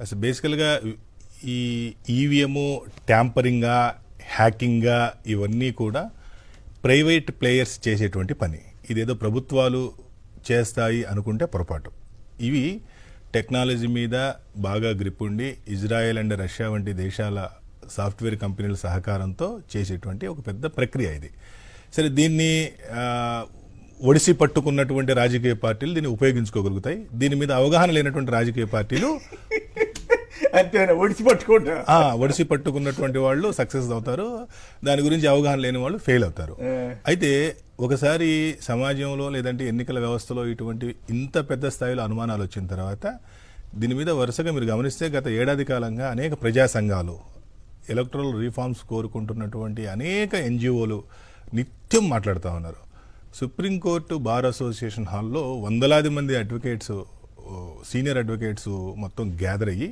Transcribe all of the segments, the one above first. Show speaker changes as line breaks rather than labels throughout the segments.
అసలు బేసికల్గా ఈ ఈవీఎం ట్యాంపరింగా హ్యాకింగ్గా ఇవన్నీ కూడా ప్రైవేట్ ప్లేయర్స్ చేసేటువంటి పని. ఇదేదో ప్రభుత్వాలు చేస్తాయి అనుకుంటే పొరపాటు. ఇవి టెక్నాలజీ మీద బాగా గ్రిప్ ఉండి ఇజ్రాయెల్ అండ్ రష్యా వంటి దేశాల సాఫ్ట్వేర్ కంపెనీల సహకారంతో చేసేటువంటి ఒక పెద్ద ప్రక్రియ ఇది. సరే దీన్ని ఒడిసి పట్టుకున్నటువంటి రాజకీయ పార్టీలు దీన్ని ఉపయోగించుకోగలుగుతాయి. దీని మీద అవగాహన లేనటువంటి రాజకీయ పార్టీలు
అంతేనా? ఒడిచి పట్టుకుంటా.
ఒడిసి పట్టుకున్నటువంటి వాళ్ళు సక్సెస్ అవుతారు. దాని గురించి అవగాహన లేని వాళ్ళు ఫెయిల్ అవుతారు. అయితే ఒకసారి సమాజంలో లేదంటే ఎన్నికల వ్యవస్థలో ఇటువంటి ఇంత పెద్ద స్థాయిలో అనుమానాలు వచ్చిన తర్వాత దీని మీద వరుసగా మీరు గమనిస్తే గత ఏడాది కాలంగా అనేక ప్రజా సంఘాలు ఎలక్ట్రల్ రీఫార్మ్స్ కోరుకుంటున్నటువంటి అనేక ఎన్జిఓలు నిత్యం మాట్లాడుతూ ఉన్నారు. సుప్రీంకోర్టు బార్ అసోసియేషన్ హాల్లో వందలాది మంది అడ్వకేట్స్ సీనియర్ అడ్వకేట్స్ మొత్తం గ్యాదర్ అయ్యి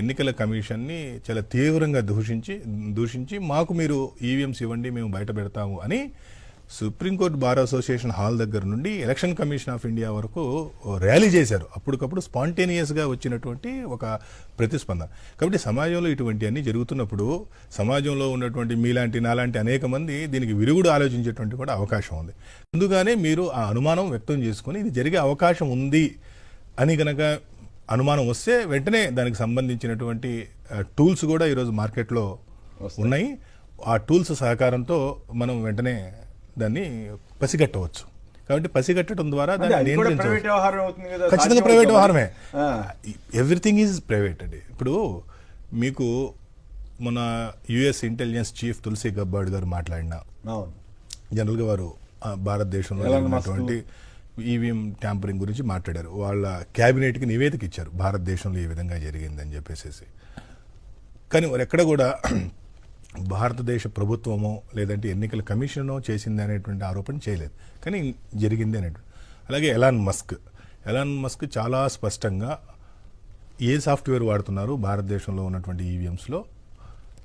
ఎన్నికల కమిషన్ని చాలా తీవ్రంగా దూషించి దూషించి మాకు మీరు ఈవీఎంస్ ఇవ్వండి మేము బయట పెడతాము అని సుప్రీంకోర్టు బార్ అసోసియేషన్ హాల్ దగ్గర నుండి ఎలక్షన్ కమిషన్ ఆఫ్ ఇండియా వరకు ర్యాలీ చేశారు. అప్పటికప్పుడు స్పాంటేనియస్గా వచ్చినటువంటి ఒక ప్రతిస్పందన. కాబట్టి సమాజంలో ఇటువంటివన్నీ జరుగుతున్నప్పుడు సమాజంలో ఉన్నటువంటి మీలాంటి నాలాంటి అనేక మంది దీనికి విరుగుడు ఆలోచించేటువంటి కూడా అవకాశం ఉంది. ముందుగానే మీరు ఆ అనుమానం వ్యక్తం చేసుకొని ఇది జరిగే అవకాశం ఉంది అని గనక అనుమానం వస్తే వెంటనే దానికి సంబంధించినటువంటి టూల్స్ కూడా ఈరోజు మార్కెట్లో ఉన్నాయి ఆ టూల్స్ సహకారంతో మనం వెంటనే దాన్ని పసిగట్టవచ్చు కాబట్టి పసిగట్టడం ద్వారా దాన్ని ఖచ్చితంగా ప్రైవేట్? వ్యవహారమే. ఎవ్రీథింగ్ ఈజ్ ప్రైవేట్ అండి ఇప్పుడు మీకు మన US intelligence chief Tulsi Gabbard గారు మాట్లాడిన జనరల్గా వారు భారతదేశంలో. ఉన్నటువంటి ఈవీఎం ట్యాంపరింగ్ గురించి మాట్లాడారు. వాళ్ళ క్యాబినెట్కి నివేదిక ఇచ్చారు. భారతదేశంలో ఈ విధంగా జరిగిందని చెప్పేసి కానీ వారు ఎక్కడ కూడా భారతదేశ ప్రభుత్వమో లేదంటే ఎన్నికల కమిషనో చేసింది అనేటువంటి ఆరోపణ చేయలేదు. కానీ జరిగింది అనేటువంటి. అలాగే ఎలాన్ మస్క్. ఎలాన్ మస్క్ చాలా స్పష్టంగా ఏ సాఫ్ట్వేర్ వాడుతున్నారు భారతదేశంలో ఉన్నటువంటి ఈవీఎంస్లో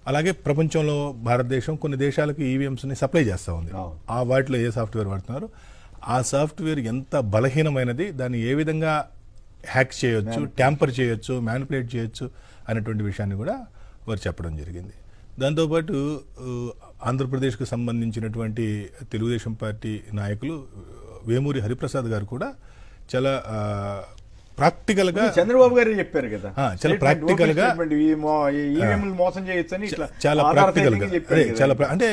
అలాగే ప్రపంచంలో భారతదేశం కొన్ని దేశాలకు ఈవీఎంస్ని సప్లై చేస్తూ ఉంది. ఆ వాటిలో ఏ సాఫ్ట్వేర్ వాడుతున్నారు? ఆ సాఫ్ట్వేర్ ఎంత బలహీనమైనది దాన్ని ఏ విధంగా హ్యాక్ చేయొచ్చు ట్యాంపర్ చేయొచ్చు మ్యానిపులేట్ చేయొచ్చు అనేటువంటి విషయాన్ని కూడా వారు చెప్పడం జరిగింది. దాంతోపాటు ఆంధ్రప్రదేశ్కు సంబంధించినటువంటి తెలుగుదేశం పార్టీ నాయకులు వేమూరి హరిప్రసాద్ గారు కూడా చాలా ఆ, ప్రాక్టికల్గా
చంద్రబాబు గారే చెప్పారు కదా.
చాలా
open
గా-
మోసం చేయొచ్చు అని ఇట్లా
చాలా
ప్రాక్టికల్గా.
చాలా అంటే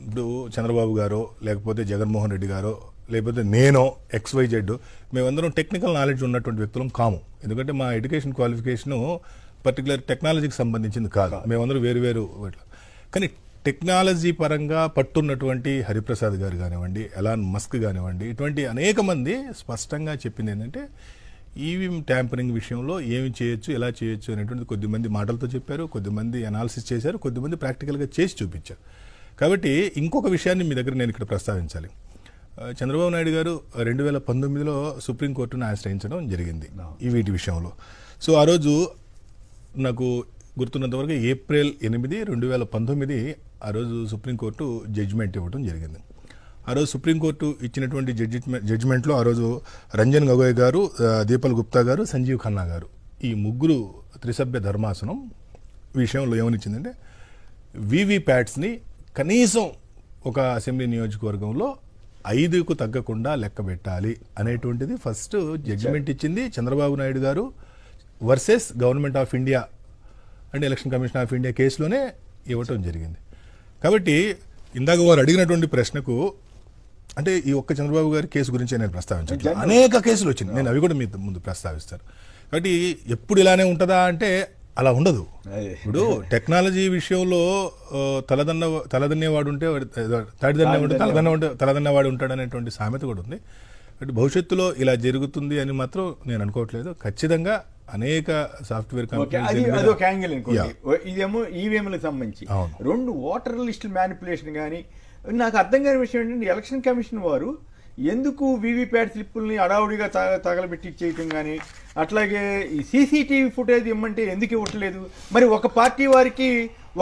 ఇప్పుడు చంద్రబాబు గారు లేకపోతే జగన్మోహన్ రెడ్డి గారు లేకపోతే నేను ఎక్స్వైజెడ్ మేమందరం టెక్నికల్ నాలెడ్జ్ ఉన్నటువంటి వ్యక్తులం కాము. ఎందుకంటే మా ఎడ్యుకేషన్ క్వాలిఫికేషన్ పర్టికులర్ టెక్నాలజీకి సంబంధించింది కాదు. మేమందరం వేరు వేరు. కానీ టెక్నాలజీ పరంగా పట్టున్నటువంటి హరిప్రసాద్ గారు కానివ్వండి ఎలాన్ మస్క్ కానివ్వండి ఇటువంటి అనేక మంది స్పష్టంగా చెప్పింది ఏంటంటే ఈవీఎం ట్యాంపరింగ్ విషయంలో ఏమి చేయొచ్చు ఎలా చేయొచ్చు అనేటువంటి కొద్దిమంది మాటలతో చెప్పారు కొద్దిమంది అనాలిసిస్ చేశారు కొద్దిమంది ప్రాక్టికల్గా చేసి చూపించారు. కాబట్టి ఇంకొక విషయాన్ని మీ దగ్గర నేను ఇక్కడ ప్రస్తావించాలి. చంద్రబాబు నాయుడు గారు రెండు వేల పంతొమ్మిదిలో సుప్రీంకోర్టును ఆశ్రయించడం జరిగింది ఈ వీటి విషయంలో. సో ఆ రోజు నాకు గుర్తున్నంతవరకు ఏప్రిల్ ఎనిమిది రెండు వేల పంతొమ్మిది ఆ రోజు సుప్రీంకోర్టు జడ్జిమెంట్ ఇవ్వడం జరిగింది. ఆ రోజు సుప్రీంకోర్టు ఇచ్చినటువంటి జడ్జిమెంట్ జడ్జిమెంట్లో ఆ రోజు రంజన్ గగోయ్ గారు దీపల్ గుప్తా గారు సంజీవ్ ఖన్నా గారు. ఈ ముగ్గురు త్రిసభ్య ధర్మాసనం విషయంలో ఏమనిచ్చిందంటే వీవీప్యాట్స్ని కనీసం ఒక అసెంబ్లీ నియోజకవర్గంలో ఐదుకు తగ్గకుండా లెక్క పెట్టాలి అనేటువంటిది ఫస్ట్ జడ్జిమెంట్ ఇచ్చింది చంద్రబాబు నాయుడు గారు versus government of India and election commission of India కేసులోనే ఇవ్వటం జరిగింది. కాబట్టి ఇందాక వారు అడిగినటువంటి ప్రశ్నకు అంటే ఈ ఒక్క చంద్రబాబు గారి కేసు గురించి నేను ప్రస్తావించాను అనేక కేసులు వచ్చింది నేను అవి కూడా మీ ముందు ప్రస్తావిస్తాను. కాబట్టి ఎప్పుడు ఇలానే ఉంటుందా అంటే అలా ఉండదు. ఇప్పుడు టెక్నాలజీ విషయంలో తలదన్న తలదన్నేవాడు ఉంటే తాడిదన్నే ఉంటే తలదన్న ఉంటే తలదన్నవాడు ఉంటాడు అనేటువంటి సామెత కూడా ఉంది. అంటే భవిష్యత్తులో ఇలా జరుగుతుంది అని మాత్రం నేను అనుకోవట్లేదు. ఖచ్చితంగా అనేక సాఫ్ట్వేర్
అదొక యాంగిల్ అనుకోండి. ఇదేమో ఈవీఎంలకు సంబంధించి. రెండు ఓటర్ లిస్టుల మ్యానిపులేషన్ కానీ నాకు అర్థం కాని విషయం ఏంటంటే ఎలక్షన్ కమిషన్ వారు ఎందుకు వీవీప్యాట్ స్లిప్పుల్ని అడావుడిగా తగ తగలబెట్టి చేయటం కానీ అట్లాగే ఈ సీసీటీవీ ఫుటేజ్ ఇమ్మంటే ఎందుకు ఇవ్వట్లేదు? మరి ఒక పార్టీ వారికి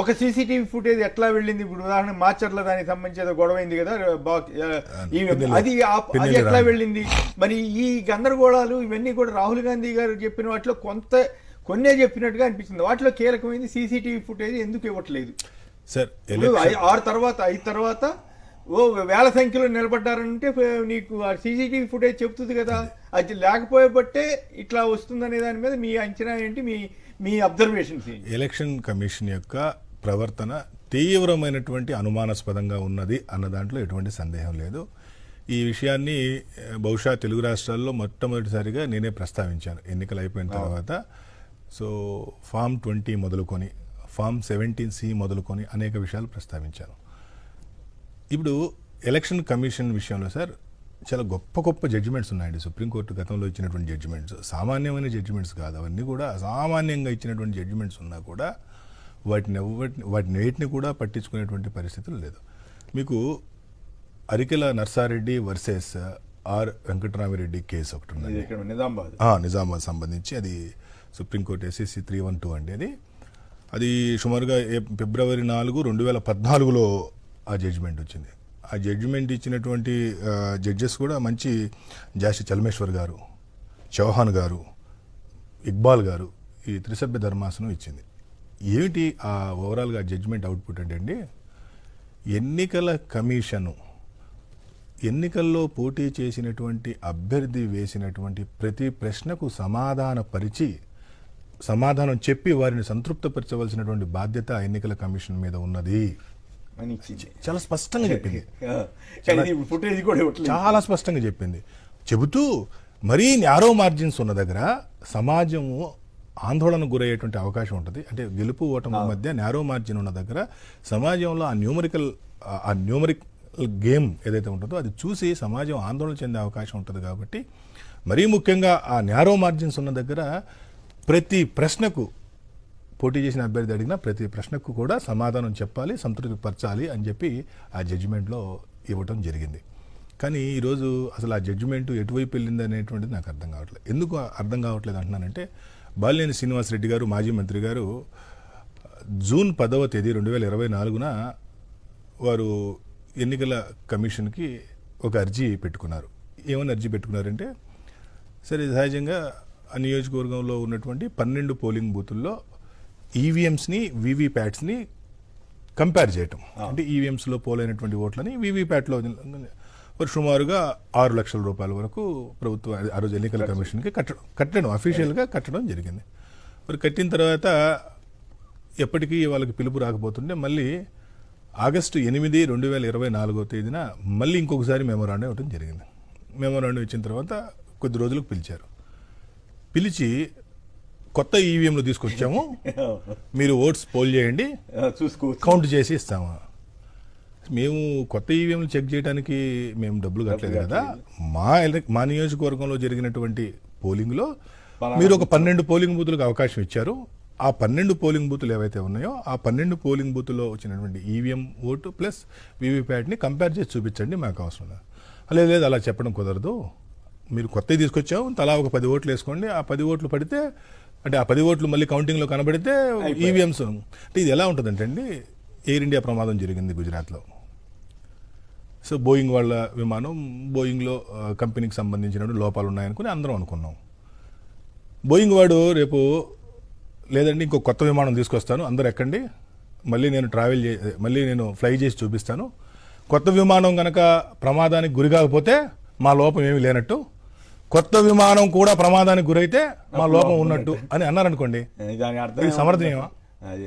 ఒక సీసీటీవీ ఫుటేజ్ ఎట్లా వెళ్ళింది? ఇప్పుడు ఉదాహరణ మాచర్ల దానికి సంబంధించి ఏదో గొడవ అయింది కదా అది అది ఎట్లా. వెళ్ళింది? మరి ఈ గందరగోళాలు ఇవన్నీ కూడా రాహుల్ గాంధీ గారు చెప్పిన వాటిలో కొంత కొన్నే చెప్పినట్టుగా అనిపించింది వాటిలో కీలకమైంది సీసీటీవీ ఫుటేజ్ ఎందుకు ఇవ్వట్లేదు?
సార్
ఆరు తర్వాత ఐదు తర్వాత ఓ వేల సంఖ్యలో నిలబడ్డారంటే నీకు ఆ సీసీటీవీ ఫుటేజ్ చెప్తుంది కదా. అది లేకపోయేబట్టే ఇట్లా వస్తుందనే దాని మీద మీ అంచనా ఏంటి మీ మీ అబ్జర్వేషన్స్
ఎలక్షన్ కమిషన్ యొక్క ప్రవర్తన తీవ్రమైనటువంటి అనుమానాస్పదంగా ఉన్నది అన్న దాంట్లో ఎటువంటి సందేహం లేదు. ఈ విషయాన్ని బహుశా తెలుగు రాష్ట్రాల్లో మొట్టమొదటిసారిగా నేనే ప్రస్తావించాను ఎన్నికలు అయిపోయిన తర్వాత. సో ఫామ్ ట్వంటీ మొదలుకొని ఫామ్ సెవెంటీన్ సి మొదలుకొని అనేక విషయాలు ప్రస్తావించాను. ఇప్పుడు ఎలక్షన్ కమిషన్ విషయంలో సార్ చాలా గొప్ప గొప్ప జడ్జిమెంట్స్ ఉన్నాయండి. సుప్రీంకోర్టు గతంలో ఇచ్చినటువంటి జడ్జిమెంట్స్ సామాన్యమైన జడ్జిమెంట్స్ కాదు. అవన్నీ కూడా అసామాన్యంగా ఇచ్చినటువంటి జడ్జిమెంట్స్ ఉన్నా కూడా వాటిని ఎవ్వటిని వాటిని వేటిని కూడా పట్టించుకునేటువంటి పరిస్థితులు లేదు. మీకు Arikela Narsareddy versus R Venkatramireddy case ఒకటి ఉన్నది
ఇక్కడ నిజామాబాద్.
ఆ, నిజామాబాద్ సంబంధించి అది supreme court SSC three one two అండి అది. అది సుమారుగా ఏ- ఫిబ్రవరి నాలుగు రెండు వేల పద్నాలుగులో ఆ జడ్జిమెంట్ వచ్చింది. ఆ జడ్జిమెంట్ ఇచ్చినటువంటి జడ్జెస్ కూడా మంచి జాషి చలమేశ్వర్ గారు చౌహాన్ గారు ఇక్బాల్ గారు ఈ త్రిసభ్య ధర్మాసనం ఇచ్చింది. ఏమిటి ఆ ఓవరాల్గా జడ్జిమెంట్ అవుట్పుట్ అంటే అండి ఎన్నికల కమిషను ఎన్నికల్లో పోటీ చేసినటువంటి అభ్యర్థి వేసినటువంటి ప్రతి ప్రశ్నకు సమాధాన పరిచి సమాధానం చెప్పి వారిని సంతృప్తపరచవలసినటువంటి బాధ్యత ఆ ఎన్నికల కమిషన్ మీద ఉన్నది.
అని
చాలా స్పష్టంగా చెప్పింది.
ఫుటేజ్ కూడా
చాలా స్పష్టంగా చెప్పింది. చెబుతూ మరీ న్యారో మార్జిన్స్ ఉన్న దగ్గర సమాజము ఆందోళనకు గురయ్యేటువంటి అవకాశం ఉంటుంది. అంటే గెలుపు ఓటమి మధ్య న్యారో మార్జిన్ ఉన్న దగ్గర సమాజంలో ఆ న్యూమరికల్ ఆ న్యూమరికల్ గేమ్ ఏదైతే ఉంటుందో అది చూసి సమాజం ఆందోళన చెందే అవకాశం ఉంటుంది కాబట్టి మరీ ముఖ్యంగా ఆ న్యారో మార్జిన్స్ ఉన్న దగ్గర ప్రతి ప్రశ్నకు పోటీ చేసిన అభ్యర్థి అడిగిన ప్రతి ప్రశ్నకు కూడా సమాధానం చెప్పాలి సంతృప్తిపరచాలి అని చెప్పి ఆ జడ్జిమెంట్లో ఇవ్వటం జరిగింది. కానీ ఈరోజు అసలు ఆ జడ్జిమెంట్ ఎటువైపు వెళ్ళింది అనేటువంటిది నాకు అర్థం కావట్లేదు. ఎందుకు అర్థం కావట్లేదు అంటున్నానంటే బాలినేని శ్రీనివాసరెడ్డి గారు మాజీ మంత్రి గారు జూన్ పదవ తేదీ రెండు వేల ఇరవై నాలుగున వారు ఎన్నికల కమిషన్కి ఒక అర్జీ పెట్టుకున్నారు. ఏమని అర్జీ పెట్టుకున్నారంటే సరే సహజంగా ఆ నియోజకవర్గంలో ఉన్నటువంటి పన్నెండు పోలింగ్ బూతుల్లో ఈవీఎంస్ని వీవీప్యాట్స్ని కంపేర్ చేయటం. అంటే ఈవీఎంస్లో పోలైనటువంటి ఓట్లని వీవీప్యాట్లో మరి సుమారుగా ఆరు లక్షల రూపాయల వరకు ప్రభుత్వం ఆ రోజు ఎన్నికల కమిషన్కి కట్టడం కట్టడం అఫీషియల్గా కట్టడం జరిగింది. మరి కట్టిన తర్వాత ఎప్పటికీ వాళ్ళకి పిలుపు రాకపోతుంటే మళ్ళీ ఆగస్టు ఎనిమిది రెండు వేల ఇరవై నాలుగో తేదీన మళ్ళీ ఇంకొకసారి మెమోరాండం ఇవ్వడం జరిగింది. మెమోరాండం ఇచ్చిన తర్వాత కొద్ది రోజులకు పిలిచారు. పిలిచి కొత్త ఈవీఎంలు తీసుకొచ్చాము. మీరు ఓట్స్ పోల్ చేయండి.
చూసుకోవచ్చు.
కౌంట్ చేసి ఇస్తాము. మేము కొత్త ఈవీఎంలు చెక్ చేయడానికి మేము డబ్బులు కట్టలేదు కదా. మా మా నియోజకవర్గంలో జరిగినటువంటి పోలింగ్లో మీరు ఒక పన్నెండు పోలింగ్ బూతులకు అవకాశం ఇచ్చారు. ఆ పన్నెండు పోలింగ్ బూతులు ఏవైతే ఉన్నాయో ఆ పన్నెండు పోలింగ్ బూతుల్లో వచ్చినటువంటి ఈవీఎం ఓటు ప్లస్ వీవీప్యాట్ని కంపేర్ చేసి చూపించండి మాకు అవసరం లేదు లేదు అలా చెప్పడం కుదరదు. మీరు కొత్తవి తీసుకొచ్చావు తలా ఒక పది ఓట్లు వేసుకోండి. ఆ పది ఓట్లు పడితే అంటే ఆ పది ఓట్లు మళ్ళీ కౌంటింగ్లో కనబడితే ఈవీఎంస్ అంటే ఇది ఎలా ఉంటుందంటే అండి ఎయిర్ ఇండియా ప్రమాదం జరిగింది గుజరాత్లో. సో బోయింగ్ వాళ్ళ విమానం బోయింగ్లో కంపెనీకి సంబంధించిన లోపాలు ఉన్నాయనుకుని అందరం అనుకున్నాం. బోయింగ్ వాడు రేపు లేదండి ఇంకో కొత్త విమానం తీసుకొస్తాను అందరు ఎక్కండి మళ్ళీ నేను ట్రావెల్ చే మళ్ళీ నేను ఫ్లై చేసి చూపిస్తాను. కొత్త విమానం కనుక ప్రమాదానికి గురి కాకపోతే మా లోపం ఏమీ లేనట్టు కొత్త విమానం కూడా ప్రమాదానికి గురైతే మా లోపం ఉన్నట్టు అని అన్నారనుకోండి. ఇది సమర్థనీయమా.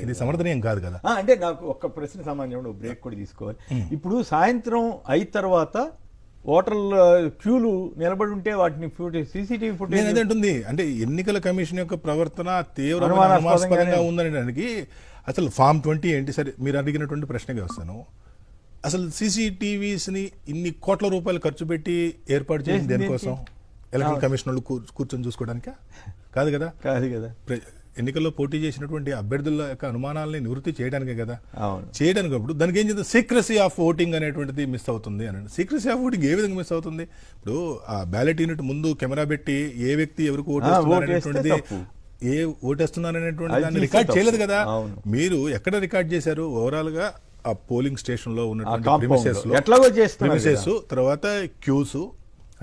ఇది సమర్థనీయం కాదు కదా.
అంటే నాకు ఒక్క ప్రశ్న సమాధానం బ్రేక్ కూడా తీసుకోవాలి. ఇప్పుడు సాయంత్రం అయిన తర్వాత ఓటర్ల క్యూలు నిలబడి ఉంటే వాటిని సీసీటీవీ
నేను
ఫుటేజ్
అదే అంటుంది. అంటే ఎన్నికల కమిషన్ యొక్క ప్రవర్తన తీవ్రమైన
అనుమానాస్పదంగానే
అనుమానాస్పదంగా ఉందనడానికి అసలు ఫామ్ ట్వంటీ ఏంటి సరే మీరు అడిగినటువంటి ప్రశ్నకి వస్తాను. అసలు సీసీటీవీస్ని ఇన్ని కోట్ల రూపాయలు ఖర్చు పెట్టి ఏర్పాటు చేసింది దేనికోసం? ఎలక్షన్ కమిషన్ వాళ్ళు కూర్చొని చూసుకోవడానికా? కాదు కదా.
కాదు కదా.
ఎన్నికల్లో పోటీ చేసినటువంటి అభ్యర్థుల యొక్క అనుమానాలని నివృత్తి చేయడానికే కదా. చేయడానికి అప్పుడు దానికి ఏం చేద్దాం? సీక్రసీ ఆఫ్ ఓటింగ్ అనేటువంటిది మిస్ అవుతుంది అని. సీక్రసీ ఆఫ్ ఓటింగ్ ఏ విధంగా మిస్ అవుతుంది? ఇప్పుడు ఆ బ్యాలెట్ యూనిట్ ముందు కెమెరా పెట్టి ఏ వ్యక్తి ఎవరికి
ఆ,
ఓటేస్తున్నారు
ఓటేస్తే
అనేటువంటిది
తప్పు.
ఏ ఓటేస్తున్నారు అనేటువంటి
అది
దాన్ని రికార్డ్. చేయలేదు కదా. మీరు ఎక్కడ రికార్డ్ చేశారు? ఓవరాల్గా ఆ పోలింగ్ స్టేషన్లో ఉన్నటువంటి తర్వాత క్యూస్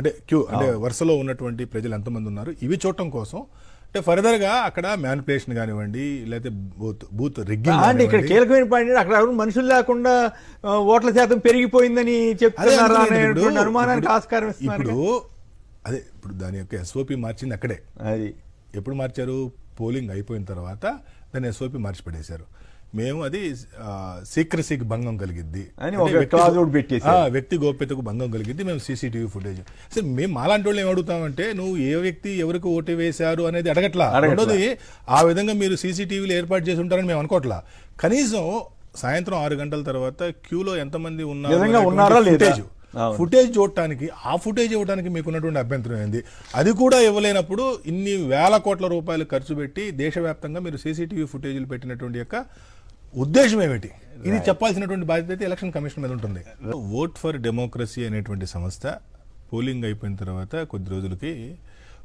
అంటే క్యూ అంటే వరుసలో ఉన్నటువంటి ప్రజలు ఎంతమంది ఉన్నారు? ఇవి చూడటం కోసం. అంటే ఫర్దర్గా అక్కడ మ్యానిపులేషన్ కానివ్వండి లేకపోతే బూత్ బూత్ రిగ్గింగ్
అంటే ఇక్కడ కీలకమైన పాయింట్ అక్కడ ఎవరు మనుషులు లేకుండా ఓట్ల శాతం పెరిగిపోయిందని చెప్తున్నారా అనుమానానికి ఆస్కారం
ఇప్పుడు అదే ఇప్పుడు దాని యొక్క ఎస్ఓపి మార్చింది అక్కడే.
అది.
ఎప్పుడు మార్చారు? పోలింగ్ అయిపోయిన తర్వాత దాన్ని ఎస్ఓపి మార్చి పడేశారు మేము అది సీక్రసీకి భంగం కలిగిద్ది. వ్యక్తి గోప్యతకు భంగం కలిగిద్ది మేము సీసీటీవీ ఫుటేజ్ అసలు మేము మాలాంటి వాళ్ళు ఏం అడుగుతామంటే నువ్వు ఏ వ్యక్తి ఎవరికి ఓటు వేశారు అనేది అడగట్లా. రెండోది ఆ విధంగా మీరు సీసీటీవీలు ఏర్పాటు చేసి ఉంటారని మేము అనుకోవట్లా కనీసం సాయంత్రం ఆరు గంటల తర్వాత క్యూలో ఎంతమంది ఉన్నారు. ఫుటేజ్ చూడటానికి ఆ ఫుటేజ్ ఇవ్వడానికి మీకు ఉన్నటువంటి అభ్యంతరం ఏంది? అది కూడా ఇవ్వలేనప్పుడు ఇన్ని వేల కోట్ల రూపాయలు ఖర్చు పెట్టి దేశవ్యాప్తంగా మీరు సీసీటీవీ ఫుటేజీలు పెట్టినటువంటి యొక్క ఉద్దేశం ఏమిటి? ఇది చెప్పాల్సినటువంటి బాధ్యత అయితే ఎలక్షన్ కమిషన్ మీద ఉంటుంది. ఓట్ ఫర్ డెమోక్రసీ అనేటువంటి సంస్థ పోలింగ్ అయిపోయిన తర్వాత కొద్ది రోజులకి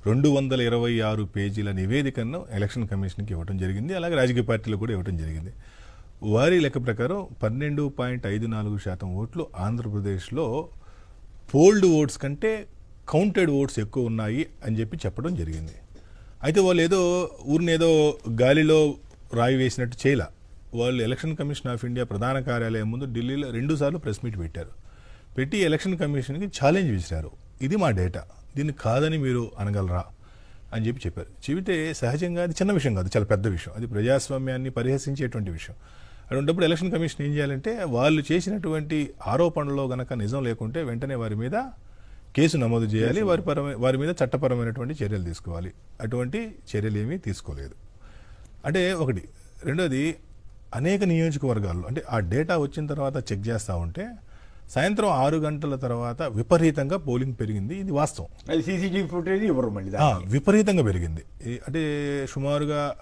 రెండు వందల ఇరవై ఆరు పేజీల నివేదికను ఎలక్షన్ కమిషన్కి ఇవ్వడం జరిగింది. అలాగే రాజకీయ పార్టీలు కూడా ఇవ్వడం జరిగింది. వారి లెక్క ప్రకారం పన్నెండు పాయింట్ ఐదు నాలుగు శాతం ఓట్లు ఆంధ్రప్రదేశ్లో పోల్డ్ ఓట్స్ కంటే కౌంటెడ్ ఓట్స్ ఎక్కువ ఉన్నాయి అని చెప్పి చెప్పడం జరిగింది. అయితే వాళ్ళు ఏదో ఊరిని ఏదో గాలిలో రాయి వేసినట్టు చేయలే. వాళ్ళు ఎలక్షన్ కమిషన్ ఆఫ్ ఇండియా ప్రధాన కార్యాలయం ముందు ఢిల్లీలో రెండుసార్లు ప్రెస్ మీట్ పెట్టారు. పెట్టి ఎలక్షన్ కమిషన్కి ఛాలెంజ్ విసిరారు. ఇది మా డేటా. దీన్ని కాదని మీరు అనగలరా? అని చెప్పి చెప్పారు. చెబితే సహజంగా అది చిన్న విషయం కాదు చాలా పెద్ద విషయం. అది ప్రజాస్వామ్యాన్ని పరిహసించేటువంటి విషయం. అటువంటిప్పుడు ఎలక్షన్ కమిషన్ ఏం చేయాలంటే వాళ్ళు చేసినటువంటి ఆరోపణలో గనక నిజం లేకుంటే వెంటనే వారి మీద కేసు నమోదు చేయాలి. వారి పరమ వారి మీద చట్టపరమైనటువంటి చర్యలు తీసుకోవాలి. అటువంటి చర్యలు ఏమీ తీసుకోలేదు. అంటే ఒకటి. రెండోది అనేక నియోజకవర్గాల్లో అంటే ఆ డేటా వచ్చిన తర్వాత చెక్ చేస్తూ ఉంటే సాయంత్రం ఆరు గంటల తర్వాత విపరీతంగా పోలింగ్ పెరిగింది. ఇది వాస్తవం.
అది సీసీటీవీ ఫుటేజ్.
విపరీతంగా పెరిగింది. అంటే సుమారుగా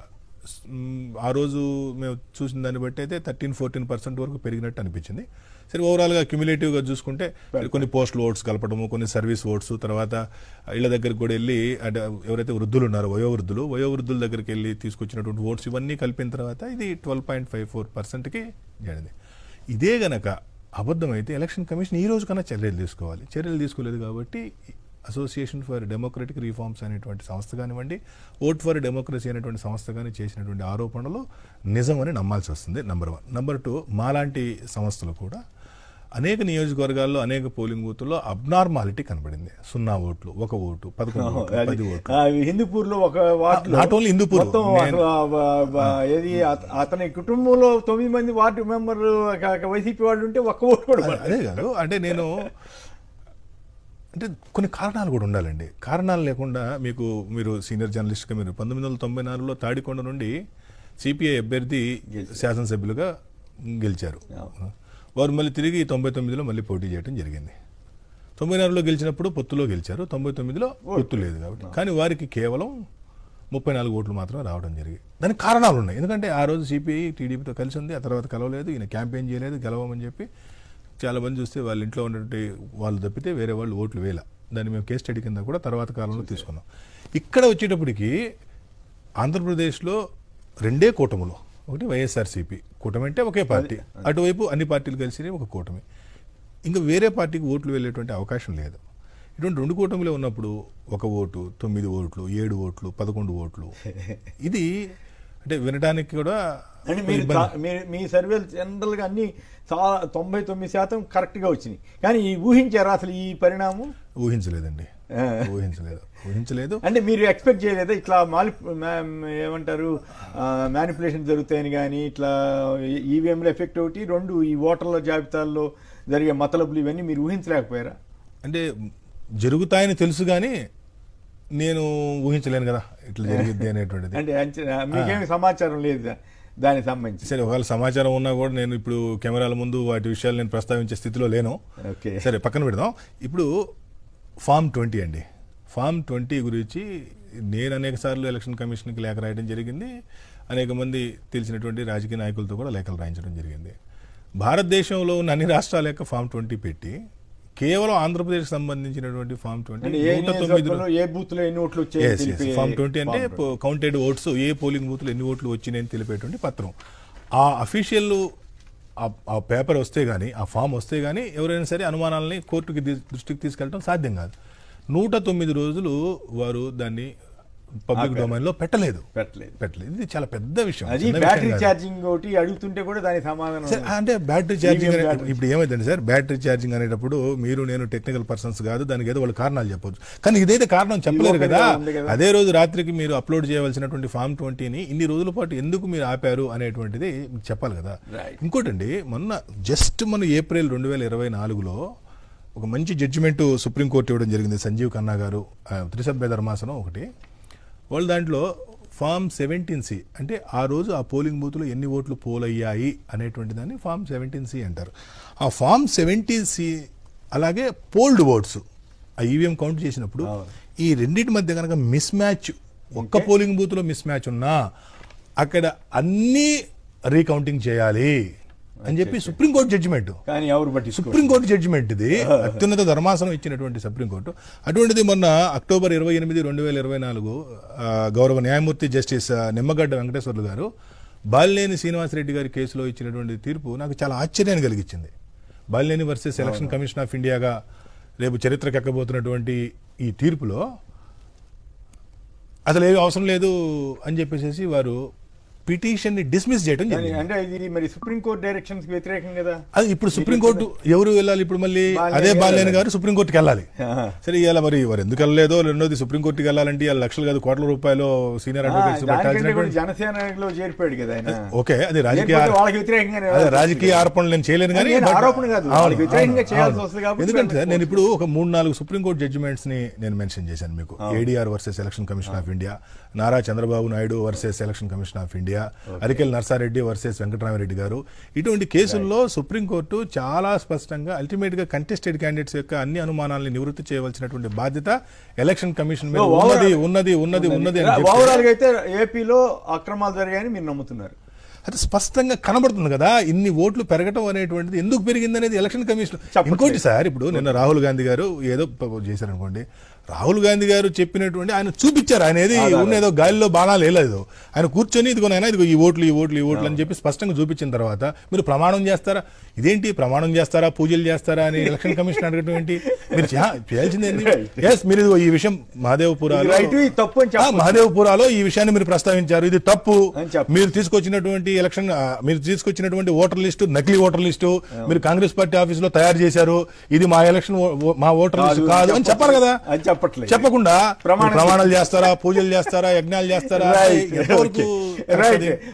ఆ రోజు మేము చూసిన దాన్ని బట్టి అయితే థర్టీన్ ఫోర్టీన్ పర్సెంట్ వరకు పెరిగినట్టు అనిపించింది. సరే ఓవరాల్గా క్యుములేటివ్గా చూసుకుంటే కొన్ని పోస్టల్ ఓట్స్ కలపడము కొన్ని సర్వీస్ ఓట్స్ తర్వాత ఇళ్ళ దగ్గరికి కూడా వెళ్ళి అంటే ఎవరైతే వృద్ధులు ఉన్నారో వయోవృద్ధులు వయోవృద్ధుల దగ్గరికి వెళ్ళి తీసుకొచ్చినటువంటి ఓట్స్ ఇవన్నీ కలిపిన తర్వాత ఇది ట్వెల్వ్ పాయింట్ ఫైవ్ ఫోర్ పర్సెంట్కి జరిగింది ఇదే గనక అబద్ధమైతే ఎలక్షన్ కమిషన్ ఈ రోజు కన్నా చర్యలు తీసుకోవాలి. చర్యలు తీసుకోలేదు కాబట్టి అసోసియేషన్ ఫర్ డెమోక్రటిక్ రిఫార్మ్స్ అనేటువంటి సంస్థ కానివ్వండి ఓట్ ఫర్ డెమోక్రసీ అనేటువంటి సంస్థ కానీ చేసినటువంటి ఆరోపణలు నిజమని నమ్మాల్సి వస్తుంది నంబర్ వన్ నంబర్ టూ మాలాంటి సంస్థలు కూడా అనేక నియోజకవర్గాల్లో అనేక పోలింగ్ బూతుల్లో అబ్నార్మాలిటీ కనబడింది. సున్నా ఓట్లు ఒక ఓటు పదకొండు పది ఓట్లు.
హిందూపూర్లో ఒక
Not only హిందూపూర్.
ఏది అతని కుటుంబంలో తొమ్మిది మంది వార్డు మెంబర్ వైసీపీ వాళ్ళు ఉంటే ఒక్క ఓటు కూడా
అదే కాదు అంటే నేను అంటే కొన్ని కారణాలు కూడా ఉండాలండి. కారణాలు లేకుండా మీకు మీరు సీనియర్ జర్నలిస్ట్గా మీరు పంతొమ్మిది వందల తొంభై నాలుగులో తాడికొండ నుండి సిపిఐ అభ్యర్థి శాసనసభ్యులుగా గెలిచారు. వారు మళ్ళీ తిరిగి తొంభై తొమ్మిదిలో మళ్ళీ పోటీ చేయడం జరిగింది. తొంభై నాలుగులో గెలిచినప్పుడు పొత్తులో గెలిచారు. తొంభై తొమ్మిదిలో పొత్తు లేదు కాబట్టి. కానీ వారికి కేవలం ముప్పై నాలుగు ఓట్లు మాత్రమే రావడం జరిగింది. దానికి కారణాలు ఉన్నాయి. ఎందుకంటే ఆ రోజు సిపిఐ టీడీపీతో కలిసి ఉంది. ఆ తర్వాత కలవలేదు. ఈయన క్యాంపెయిన్ చేయలేదు. గెలవమని చెప్పి చాలా మంది చూస్తే వాళ్ళ ఇంట్లో ఉన్నటువంటి వాళ్ళు తప్పితే వేరే వాళ్ళు ఓట్లు వేల దాన్ని మేము కేస్ స్టడీ కింద కూడా తర్వాత కాలంలో తీసుకున్నాం. ఇక్కడ వచ్చేటప్పటికి ఆంధ్రప్రదేశ్లో రెండే కూటములు. ఒకటి వైఎస్ఆర్సీపీ కూటమి అంటే ఒకే పార్టీ. అటువైపు అన్ని పార్టీలు కలిసి ఒక కూటమి. ఇంకా వేరే పార్టీకి ఓట్లు వెళ్ళేటువంటి అవకాశం లేదు. ఇటువంటి రెండు కూటమిలో ఉన్నప్పుడు ఒక ఓటు తొమ్మిది ఓట్లు ఏడు ఓట్లు పదకొండు ఓట్లు. ఇది అంటే వినడానికి కూడా
అంటే మీరు మీ సర్వేలు జనరల్గా అన్ని చాలా తొంభై తొమ్మిది శాతం కరెక్ట్గా వచ్చినాయి. కానీ ఈ ఊహించారా అసలు ఈ పరిణామం?
ఊహించలేదండి. ఊహించలేదు. ఊహించలేదు.
అంటే మీరు ఎక్స్పెక్ట్ చేయలేదా? ఇట్లా మాలి ఏమంటారు? మ్యానిపులేషన్ జరుగుతాయని కానీ ఇట్లా ఈవీఎంలో ఎఫెక్ట్ ఒకటి రెండు ఈ ఓటర్ల జాబితాల్లో జరిగే మతలబులు ఇవన్నీ మీరు ఊహించలేకపోయారా?
అంటే జరుగుతాయని తెలుసు కానీ నేను ఊహించలేను కదా ఇట్లా జరిగిద్ది అనేటువంటిది.
అంటే అంచనా మీకేమి సమాచారం లేదు దానికి సంబంధించి?
సరే ఒకవేళ సమాచారం ఉన్నా కూడా నేను ఇప్పుడు కెమెరాల ముందు వాటి విషయాలు నేను ప్రస్తావించే స్థితిలో లేను.
ఓకే.
సరే పక్కన పెడదాం. ఇప్పుడు ఫామ్ ట్వంటీ అండి. ఫామ్ ట్వంటీ గురించి నేను అనేక సార్లు ఎలక్షన్ కమిషన్కి లేఖ రాయడం జరిగింది. అనేక మంది తెలిసినటువంటి రాజకీయ నాయకులతో కూడా లేఖలు రాయించడం జరిగింది. భారతదేశంలో ఉన్న అన్ని రాష్ట్రాల యొక్క ఫామ్ ట్వంటీ పెట్టి కేవలం ఆంధ్రప్రదేశ్ సంబంధించినటువంటి ఫామ్ ట్వంటీ నూట తొమ్మిది
ఏ ఎన్ని ఓట్లు వచ్చాయో
ఫామ్ ట్వంటీ అంటే
form 20.
కౌంటెడ్ ఓట్స్ ఏ పోలింగ్ బూత్లో ఎన్ని ఓట్లు వచ్చినాయని తెలిపేటువంటి పత్రం. ఆ అఫీషియల్ ఆ పేపర్ వస్తే కానీ ఆ ఫామ్ వస్తే కానీ ఎవరైనా సరే అనుమానాలని కోర్టుకి దృష్టికి తీసుకెళ్ళడం సాధ్యం కాదు. నూట తొమ్మిది రోజులు వారు దాన్ని పబ్లిక్ డొమైన్లో పెట్టలేదు.
పెట్టలేదు.
పెట్టలేదు. ఇది చాలా పెద్ద విషయం.
అది బ్యాటరీ. ఛార్జింగ్ ఒకటి అడుగుతుంటే కూడా దానికి సమాధానం
అంటే బ్యాటరీ ఛార్జింగ్. ఇప్పుడు ఏమైందండి సార్? బ్యాటరీ ఛార్జింగ్ అనేటప్పుడు మీరు నేను టెక్నికల్ పర్సన్స్ కాదు దానికి ఏదో వాళ్ళు కారణాలు చెప్పొచ్చు. కానీ ఇదైతే కారణం చెప్పలేరు కదా. అదే రోజు రాత్రికి మీరు అప్లోడ్ చేయవలసినటువంటి ఫామ్ ట్వంటీని ఇన్ని రోజుల పాటు ఎందుకు మీరు ఆపారు అనేటువంటిది చెప్పాలి కదా. ఇంకోటండి మొన్న జస్ట్ మన ఏప్రిల్ రెండు వేల ఇరవై నాలుగులో ఒక మంచి జడ్జిమెంట్ సుప్రీంకోర్టు ఇవ్వడం జరిగింది. సంజీవ్ ఖన్నా గారు త్రిసభ్య ధర్మాసనం ఒకటి. వాళ్ళు దాంట్లో ఫామ్ సెవెంటీన్ సి అంటే ఆ రోజు ఆ పోలింగ్ బూత్లో ఎన్ని ఓట్లు పోలయ్యాయి అనేటువంటి దాన్ని ఫామ్ సెవెంటీన్ సి అంటారు. ఆ ఫామ్ సెవెంటీన్ సి అలాగే పోల్డ్ ఓట్స్ ఆ ఈవీఎం కౌంట్ చేసినప్పుడు. ఈ రెండింటి మధ్య కనుక మిస్ మ్యాచ్ ఒక్క పోలింగ్ బూత్లో మిస్ మ్యాచ్ ఉన్నా అక్కడ అన్నీ రీకౌంటింగ్ చేయాలి. అని చెప్పి సుప్రీంకోర్టు జడ్జిమెంట్
కానీ ఎవరు
సుప్రీంకోర్టు జడ్జిమెంట్ ఇది అత్యున్నత ధర్మాసనం ఇచ్చినటువంటి సుప్రీంకోర్టు. అటువంటిది మొన్న అక్టోబర్ ఇరవై ఎనిమిది రెండు వేల ఇరవై నాలుగు గౌరవ న్యాయమూర్తి జస్టిస్ నిమ్మగడ్డ వెంకటేశ్వర్లు గారు బాలినేని శ్రీనివాసరెడ్డి గారి కేసులో ఇచ్చినటువంటి తీర్పు నాకు చాలా ఆశ్చర్యాన్ని కలిగించింది. Balineni versus election commission of ఇండియాగా రేపు చరిత్రకు ఎక్కబోతున్నటువంటి ఈ తీర్పులో అసలు ఏమి అవసరం లేదు అని చెప్పేసి వారు పిటిషన్ని డిస్మిస్ చేయడం జరిగింది.
అంటే ఇది మరి సుప్రీంకోర్టు డైరెక్షన్స్ వ్యతిరేకం కదా?
అది ఇప్పుడు సుప్రీంకోర్టు ఎవరు వెళ్ళాలి ఇప్పుడు మళ్ళీ? అదే
వెళ్ళాలి.
గారు సుప్రీంకోర్టుకి వెళ్ళాలి. సరే ఇవాళ మరి వారు ఎందుకు వెళ్ళలేదో రెండోది సుప్రీంకోర్టుకి వెళ్ళాలంటే ఇవాళ లక్షలు కాదు కోట్ల రూపాయలు సీనియర్ అడ్వకేట్స్
జనసేనలో చేరిపోయాడు కదా
ఓకే అది రాజకీయ రాజకీయ ఆరోపణలు నేను చేయలేను కానీ
ఆరోపణ కాదు.
ఎందుకంటే. నేను ఇప్పుడు ఒక మూడు నాలుగు సుప్రీంకోర్టు జడ్జిమెంట్స్ని నేను మెన్షన్ చేశాను మీకు. ADR versus election commission of India Nara Chandrababu Naidu versus election commission of India Arikel Narsareddy versus Venkataramareddy గారు. ఇటువంటి కేసుల్లో సుప్రీంకోర్టు చాలా స్పష్టంగా అల్టిమేట్గా కంటెస్టెడ్ క్యాండిడేట్స్ యొక్క అన్ని అనుమానాలను నివృత్తి చేయవలసినటువంటి బాధ్యత ఎలక్షన్ కమిషన్ మీద ఉన్నది ఉన్నది ఉన్నది ఉన్నది.
ఓవరాల్ అయితే ఏపీలో అక్రమాలు జరిగాయని మీరు నమ్ముతున్నారు.
అది స్పష్టంగా కనబడుతుంది కదా ఇన్ని ఓట్లు పెరగటం అనేటువంటిది ఎందుకు పెరిగింది అనేది ఎలక్షన్ కమిషన్. ఇంకోటి సార్ ఇప్పుడు నిన్న రాహుల్ గాంధీ గారు ఏదో చేశారనుకోండి రాహుల్ గాంధీ గారు చెప్పినటువంటి ఆయన చూపించారు. ఆయన ఏది ఉన్న ఏదో గాలిలో బాణాలు వేయలేదు ఆయన కూర్చొని ఇదిగో నాయనా ఇదిగో ఈ ఓట్లు ఈ ఓట్లు ఈ ఓట్లు అని చెప్పి స్పష్టంగా చూపించిన తర్వాత మీరు ప్రమాణం చేస్తారా? ఇదేంటి ప్రమాణం చేస్తారా? పూజలు చేస్తారా అని ఎలక్షన్ కమిషన్ అడగటం ఏంటి మీరు చేయాల్సింది ఏంటి? ఎస్ మీరు ఇదిగో ఈ విషయం మహాదేవపురాలో
తప్పు.
మహదేవ్పురాలో ఈ విషయాన్ని మీరు ప్రస్తావించారు. ఇది తప్పు. మీరు తీసుకొచ్చినటువంటి ఎలక్షన్ మీరు తీసుకొచ్చినటువంటి ఓటర్ లిస్టు నకిలీ ఓటర్ లిస్టు మీరు కాంగ్రెస్ పార్టీ ఆఫీస్లో తయారు చేశారు. ఇది మా ఎలక్షన్ మా ఓటర్ లిస్టు కాదు అని చెప్పాలి కదా.
చెప్పట్లేదు.
చెప్పకుండా
ప్రమాణం
ప్రమాణాలు చేస్తారా పూజలు చేస్తారా యజ్ఞాలు చేస్తారా?
Right,